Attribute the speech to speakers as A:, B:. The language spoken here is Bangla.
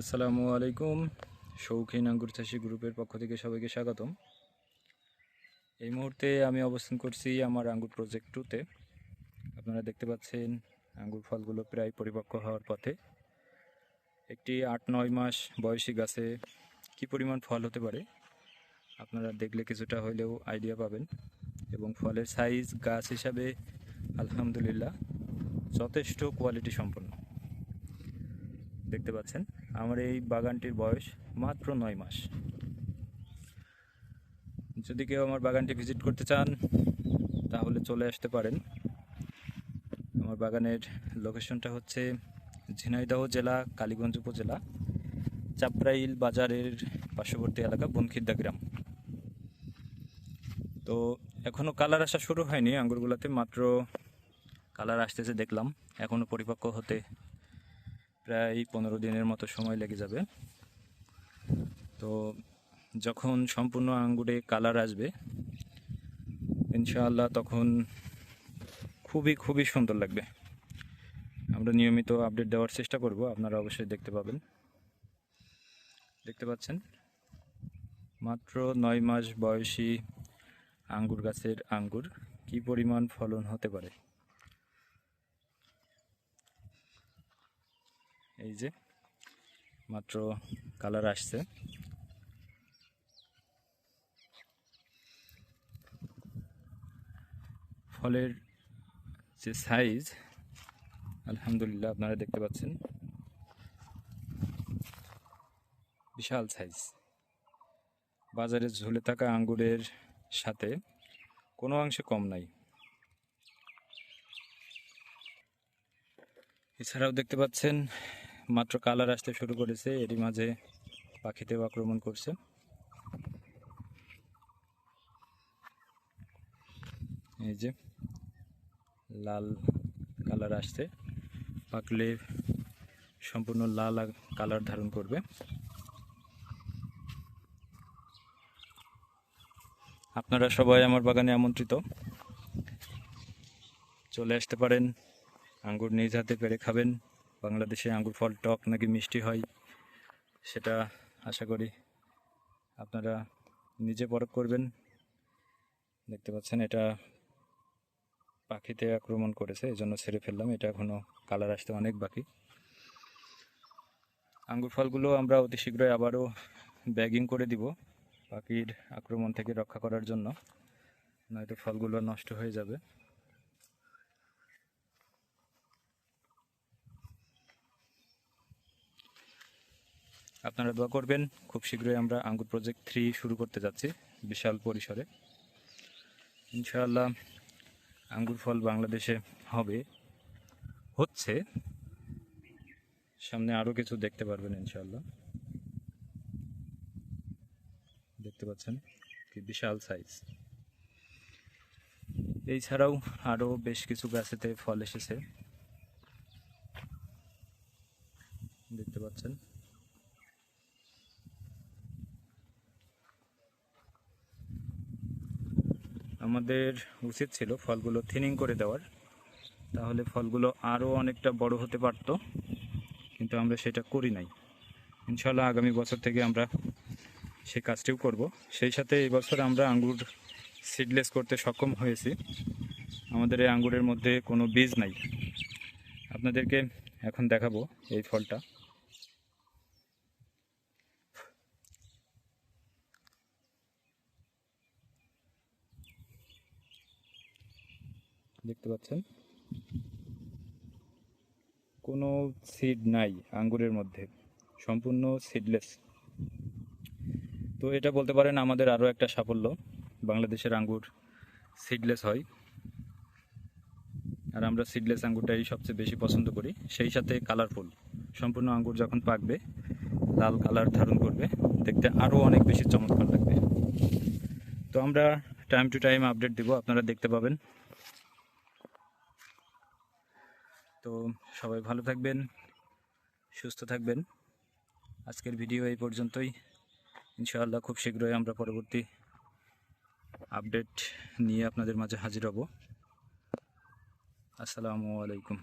A: আসসালামু আলাইকুম, শৌখিন আঙ্গুর চাষি গ্রুপের পক্ষ থেকে সবাইকে স্বাগতম। এই মুহূর্তে আমি অবস্থান করছি আমার আঙ্গুর প্রজেক্ট টুতে আপনারা দেখতে পাচ্ছেন, আঙ্গুর ফলগুলো প্রায় পরিপক্ক হওয়ার পথে। একটি আট নয় মাস বয়সী গাছে কি পরিমাণ ফল হতে পারে, আপনারা দেখলে কিছুটা হলেও আইডিয়া পাবেন। এবং ফলের সাইজ গাছ হিসাবে আলহামদুলিল্লাহ যথেষ্ট কোয়ালিটি সম্পন্ন। দেখতে পাচ্ছেন, আমার এই বাগানটির বয়স মাত্র নয় মাস। যদি কেউ আমার বাগানটি ভিজিট করতে চান, তাহলে চলে আসতে পারেন। আমার বাগানের লোকেশনটা হচ্ছে ঝিনাইদহ জেলা, কালীগঞ্জ উপজেলা চাপরাইল বাজারের পার্শ্ববর্তী এলাকা বনখিদ্দা গ্রাম। তো এখনও কালার আসা শুরু হয়নি, আঙ্গুরগুলোতে মাত্র কালার আসতেছে দেখলাম এখনও পরিপক্ক হতে প্রায় পনেরো দিনের মতো সময় লেগে যাবে। তো যখন সম্পূর্ণ আঙ্গুরে কালার আসবে, ইনশাআল্লাহ তখন খুবই খুবই সুন্দর লাগবে। আমরা নিয়মিত আপডেট দেওয়ার চেষ্টা করব, আপনারা অবশ্যই দেখতে পাবেন। দেখতে পাচ্ছেন? মাত্র নয় মাস বয়সী আঙ্গুর গাছের আঙ্গুর কি পরিমাণ ফলন হতে পারে? এই যে, মাত্র কালার আসছে। ফলের যে সাইজ আলহামদুলিল্লাহ আপনারা দেখতে পাচ্ছেন। বিশাল সাইজ বাজারে ঝুলে থাকা আঙ্গুরের সাথে কোনো অংশে কম নাই। এছাড়াও দেখতে পাচ্ছেন মাত্র কালার আসতে শুরু করেছে, এরই মাঝে পাখিতেও আক্রমণ করছে। এই যে, লাল কালার আসছে, পাকলে সম্পূর্ণ লাল কালার ধারণ করবে। আপনারা সবাই আমার বাগানে আমন্ত্রিত। চলে আসতে পারেন, আঙ্গুর নিজ হাতে পেরে খাবেন। বাংলাদেশে আঙ্গুর ফল টক নাকি মিষ্টি হয়, সেটা আশা করি আপনারা নিজে পরখ করবেন। দেখতে পাচ্ছেন, এটা পাখিতে আক্রমণ করেছে এই জন্য ছেড়ে ফেললাম। এটা এখনও কালার আসতে অনেক বাকি। আঙ্গুর ফলগুলো আমরা অতি শীঘ্রই আবারও ব্যাগিং করে দিব পাখির আক্রমণ থেকে রক্ষা করার জন্য। নয়তো ফলগুলো নষ্ট হয়ে যাবে। আপনারা দোয়া করবেন। খুব শীঘ্রই আমরা আঙ্গুর প্রজেক্ট থ্রি শুরু করতে যাচ্ছি, বিশাল পরিসরে। ইনশাআল্লাহ আঙ্গুর ফল বাংলাদেশে হবে। হচ্ছে, সামনে আরও কিছু দেখতে পারবেন ইনশাআল্লাহ। দেখতে পাচ্ছেন কি বিশাল সাইজ এছাড়াও আরও বেশ কিছু গাছেতে ফল এসেছে। দেখতে পাচ্ছেন। আমাদের উচিত ছিল ফলগুলো থিনিং করে দেওয়ার। তাহলে ফলগুলো আরও অনেকটা বড় হতে পারতো, কিন্তু আমরা সেটা করি নাই। ইনশাল্লাহ আগামী বছর থেকে আমরা সেই কাজটিও করব। সেই সাথে এই বছর আমরা আঙ্গুর সিডলেস করতে সক্ষম হয়েছি। আমাদের এই আঙ্গুরের মধ্যে কোনো বীজ নাই। আপনাদেরকে এখন দেখাবো এই ফলটা। দেখতে পাচ্ছেন। কোনো সিড নাই আঙ্গুরের মধ্যে, সম্পূর্ণ সিডলেস তো এটা বলতে পারেন আমাদের আরও একটা সাফল্য, বাংলাদেশের আঙ্গুর সিডলেস হয়। আর আমরা সিডলেস আঙ্গুরটাই সবচেয়ে বেশি পছন্দ করি, সেই সাথে কালারফুল সম্পূর্ণ আঙ্গুর যখন পাকবে, লাল কালার ধারণ করবে, দেখতে আরও অনেক বেশি চমৎকার লাগবে। তো আমরা টাইম টু টাইম আপডেট দিব, আপনারা দেখতে পাবেন। তো সবাই ভালো থাকবেন, সুস্থ থাকবেন। আজকের ভিডিও এই পর্যন্তই। ইনশাআল্লাহ খুব শীঘ্রই আমরা পরবর্তী আপডেট নিয়ে আপনাদের মাঝে হাজির হব। আসসালামু আলাইকুম।